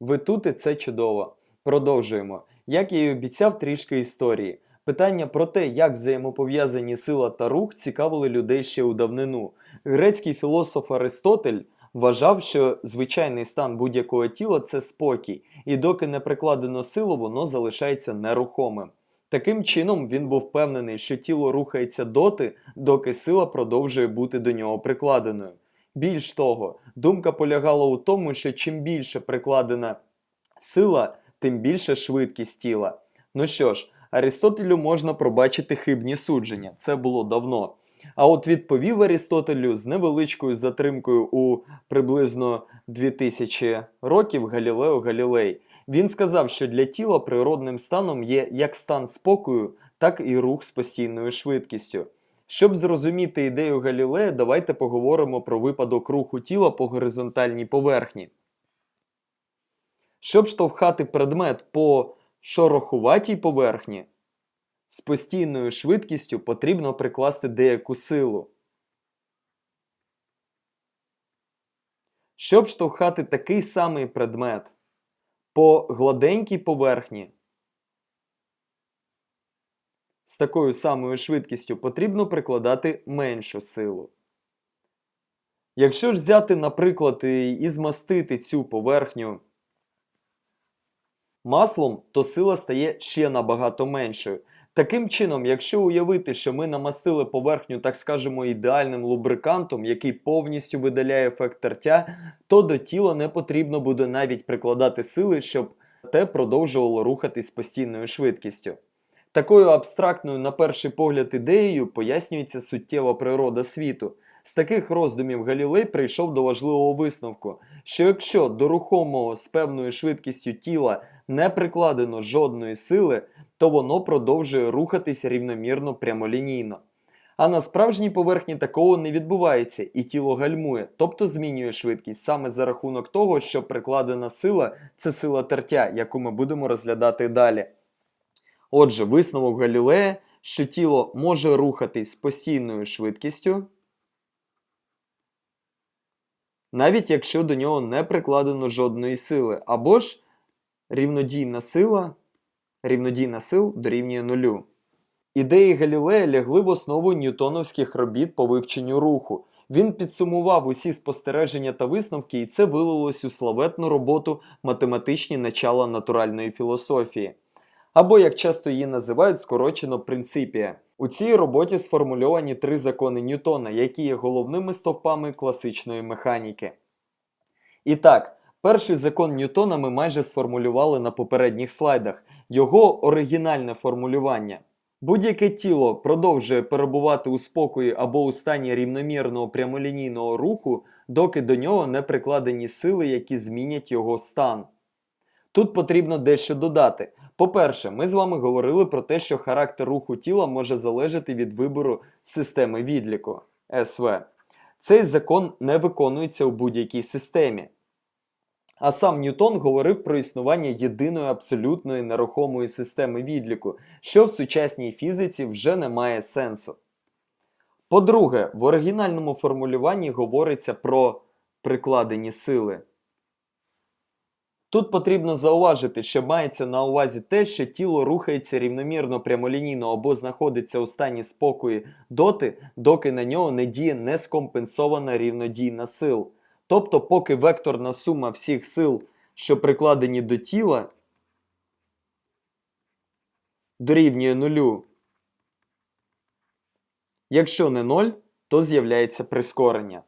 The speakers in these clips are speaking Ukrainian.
Ви тут і це чудово. Продовжуємо. Як я й обіцяв, трішки історії. Питання про те, як взаємопов'язані сила та рух, цікавили людей ще у давнину. Грецький філософ Аристотель вважав, що звичайний стан будь-якого тіла це спокій, і доки не прикладено силу, воно залишається нерухомим. Таким чином, він був впевнений, що тіло рухається доти, доки сила продовжує бути до нього прикладеною. Більш того, думка полягала у тому, що чим більше прикладена сила, тим більше швидкість тіла. Ну що ж, Аристотелю можна пробачити хибні судження, це було давно. А от відповів Арістотелю з невеличкою затримкою у приблизно 2000 років Галілео Галілей. Він сказав, що для тіла природним станом є як стан спокою, так і рух з постійною швидкістю. Щоб зрозуміти ідею Галілея, давайте поговоримо про випадок руху тіла по горизонтальній поверхні. Щоб штовхати предмет по шорохуватій поверхні, з постійною швидкістю потрібно прикласти деяку силу. Щоб штовхати такий самий предмет по гладенькій поверхні, з такою самою швидкістю потрібно прикладати меншу силу. Якщо взяти, наприклад, і змастити цю поверхню маслом, то сила стає ще набагато меншою. Таким чином, якщо уявити, що ми намастили поверхню, так скажемо, ідеальним лубрикантом, який повністю видаляє ефект тертя, то до тіла не потрібно буде навіть прикладати сили, щоб те продовжувало рухатись постійною швидкістю. Такою абстрактною, на перший погляд, ідеєю пояснюється суттєва природа світу. З таких роздумів Галілей прийшов до важливого висновку, що якщо до рухомого з певною швидкістю тіла не прикладено жодної сили, то воно продовжує рухатись рівномірно прямолінійно. А на справжній поверхні такого не відбувається, і тіло гальмує, тобто змінює швидкість саме за рахунок того, що прикладена сила це сила тертя, яку ми будемо розглядати далі. Отже, висновок Галілея, що тіло може рухатись з постійною швидкістю, навіть якщо до нього не прикладено жодної сили, або ж рівнодійна сила, рівнодійна сил дорівнює нулю. Ідеї Галілея лягли в основу ньютоновських робіт по вивченню руху. Він підсумував усі спостереження та висновки, і це вилилось у славетну роботу математичні начала натуральної філософії. Або, як часто її називають, скорочено принципія. У цій роботі сформульовані три закони Ньютона, які є головними стовпами класичної механіки. І так, перший закон Ньютона ми майже сформулювали на попередніх слайдах, його оригінальне формулювання. Будь-яке тіло продовжує перебувати у спокої або у стані рівномірного прямолінійного руху, доки до нього не прикладені сили, які змінять його стан. Тут потрібно дещо додати. По-перше, ми з вами говорили про те, що характер руху тіла може залежати від вибору системи відліку СВ. Цей закон не виконується у будь-якій системі. А сам Ньютон говорив про існування єдиної абсолютної нерухомої системи відліку, що в сучасній фізиці вже не має сенсу. По-друге, в оригінальному формулюванні говориться про прикладені сили. Тут потрібно зауважити, що мається на увазі те, що тіло рухається рівномірно прямолінійно або знаходиться у стані спокою доти, доки на нього не діє нескомпенсована рівнодійна сил. Тобто, поки векторна сума всіх сил, що прикладені до тіла, дорівнює нулю. Якщо не 0, то з'являється прискорення.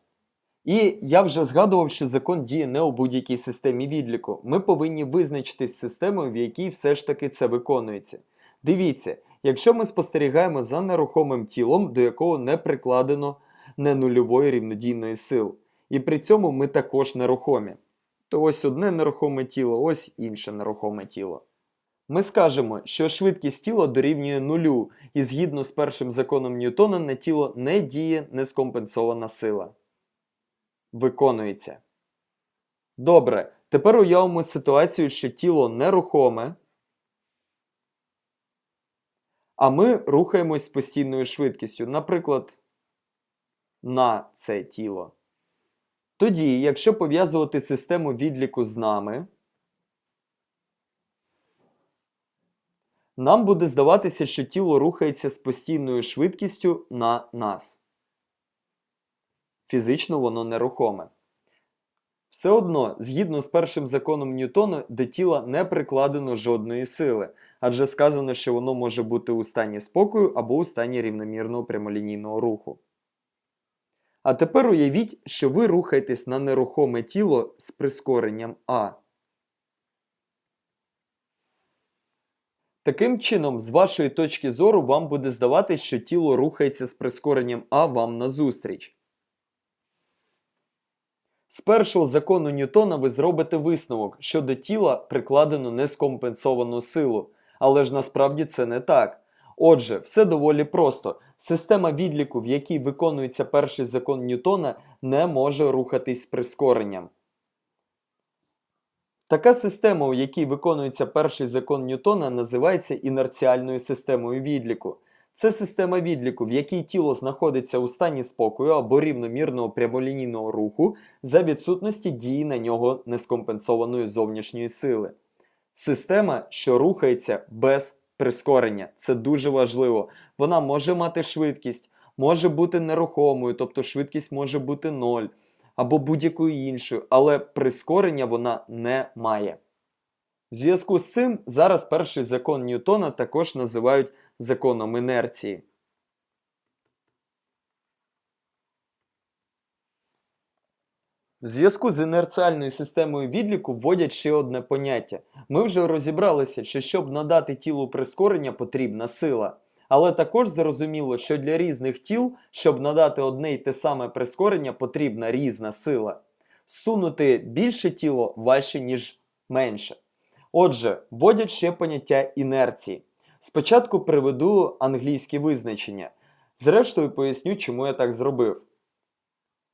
І я вже згадував, що закон діє не у будь-якій системі відліку. Ми повинні визначитись з системою, в якій все ж таки це виконується. Дивіться, якщо ми спостерігаємо за нерухомим тілом, до якого не прикладено ненульової рівнодійної сил, і при цьому ми також нерухомі, то ось одне нерухоме тіло, ось інше нерухоме тіло. Ми скажемо, що швидкість тіла дорівнює нулю, і згідно з першим законом Ньютона на тіло не діє нескомпенсована сила виконується. Добре. Тепер уявимо ситуацію, що тіло нерухоме, а ми рухаємось з постійною швидкістю, наприклад, на це тіло. Тоді, якщо пов'язувати систему відліку з нами, нам буде здаватися, що тіло рухається з постійною швидкістю на нас. Фізично воно нерухоме. Все одно, згідно з першим законом Ньютона, до тіла не прикладено жодної сили, адже сказано, що воно може бути у стані спокою або у стані рівномірного прямолінійного руху. А тепер уявіть, що ви рухаєтесь на нерухоме тіло з прискоренням А. Таким чином, з вашої точки зору, вам буде здаватись, що тіло рухається з прискоренням А вам назустріч. З першого закону Ньютона ви зробите висновок, що до тіла прикладено нескомпенсовану силу, але ж насправді це не так. Отже, все доволі просто. Система відліку, в якій виконується перший закон Ньютона, не може рухатись з прискоренням. Така система, у якій виконується перший закон Ньютона, називається інерціальною системою відліку. Це система відліку, в якій тіло знаходиться у стані спокою або рівномірного прямолінійного руху за відсутності дії на нього нескомпенсованої зовнішньої сили. Система, що рухається без прискорення. Це дуже важливо. Вона може мати швидкість, може бути нерухомою, тобто швидкість може бути 0 або будь-якою іншою, але прискорення вона не має. В зв'язку з цим зараз перший закон Ньютона також називають законом інерції. В зв'язку з інерціальною системою відліку вводять ще одне поняття. Ми вже розібралися, що щоб надати тілу прискорення, потрібна сила. Але також зрозуміло, що для різних тіл, щоб надати одне й те саме прискорення, потрібна різна сила. Сунути більше тіло важче, ніж менше. Отже, вводять ще поняття інерції. Спочатку приведу англійське визначення. Зрештою, поясню, чому я так зробив.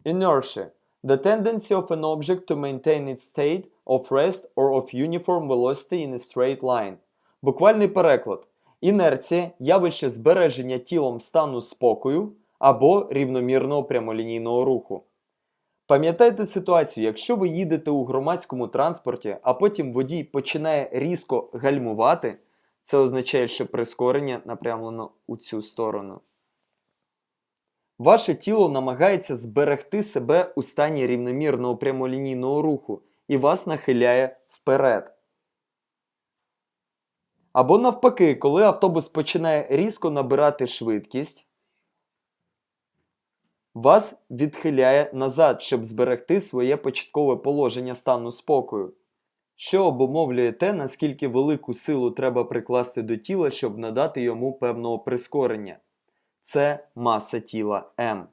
Inertia The tendency of an object to maintain its state of rest or of uniform velocity in a straight line. Буквальний переклад. Інерція явище збереження тілом стану спокою або рівномірного прямолінійного руху. Пам'ятайте ситуацію, якщо ви їдете у громадському транспорті, а потім водій починає різко гальмувати, це означає, що прискорення напрямлено у цю сторону. Ваше тіло намагається зберегти себе у стані рівномірного прямолінійного руху і вас нахиляє вперед. Або навпаки, коли автобус починає різко набирати швидкість, вас відхиляє назад, щоб зберегти своє початкове положення стану спокою, що обумовлює те, наскільки велику силу треба прикласти до тіла, щоб надати йому певного прискорення. Це маса тіла М.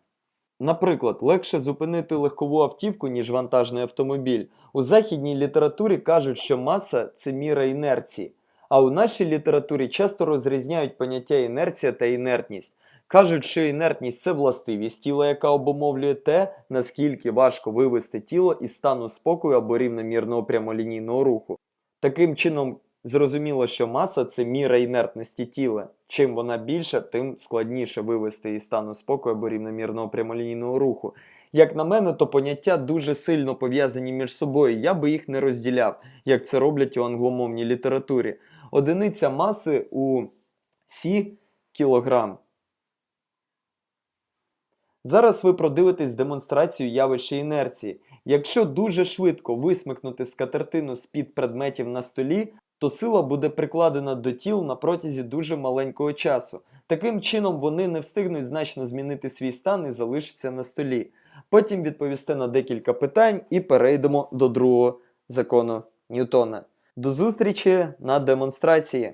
Наприклад, легше зупинити легкову автівку, ніж вантажний автомобіль. У західній літературі кажуть, що маса це міра інерції. А у нашій літературі часто розрізняють поняття інерція та інертність. Кажуть, що інертність це властивість тіла, яка обумовлює те, наскільки важко вивести тіло із стану спокою або рівномірного прямолінійного руху. Таким чином, зрозуміло, що маса це міра інертності тіла. Чим вона більша, тим складніше вивести із стану спокою або рівномірного прямолінійного руху. Як на мене, то поняття дуже сильно пов'язані між собою, я би їх не розділяв, як це роблять у англомовній літературі. Одиниця маси у Сі кілограм. Зараз ви продивитесь демонстрацію явища інерції. Якщо дуже швидко висмикнути скатертину з-під предметів на столі, то сила буде прикладена до тіл на протязі дуже маленького часу. Таким чином вони не встигнуть значно змінити свій стан і залишаться на столі. Потім відповісте на декілька питань і перейдемо до другого закону Ньютона. До зустрічі на демонстрації!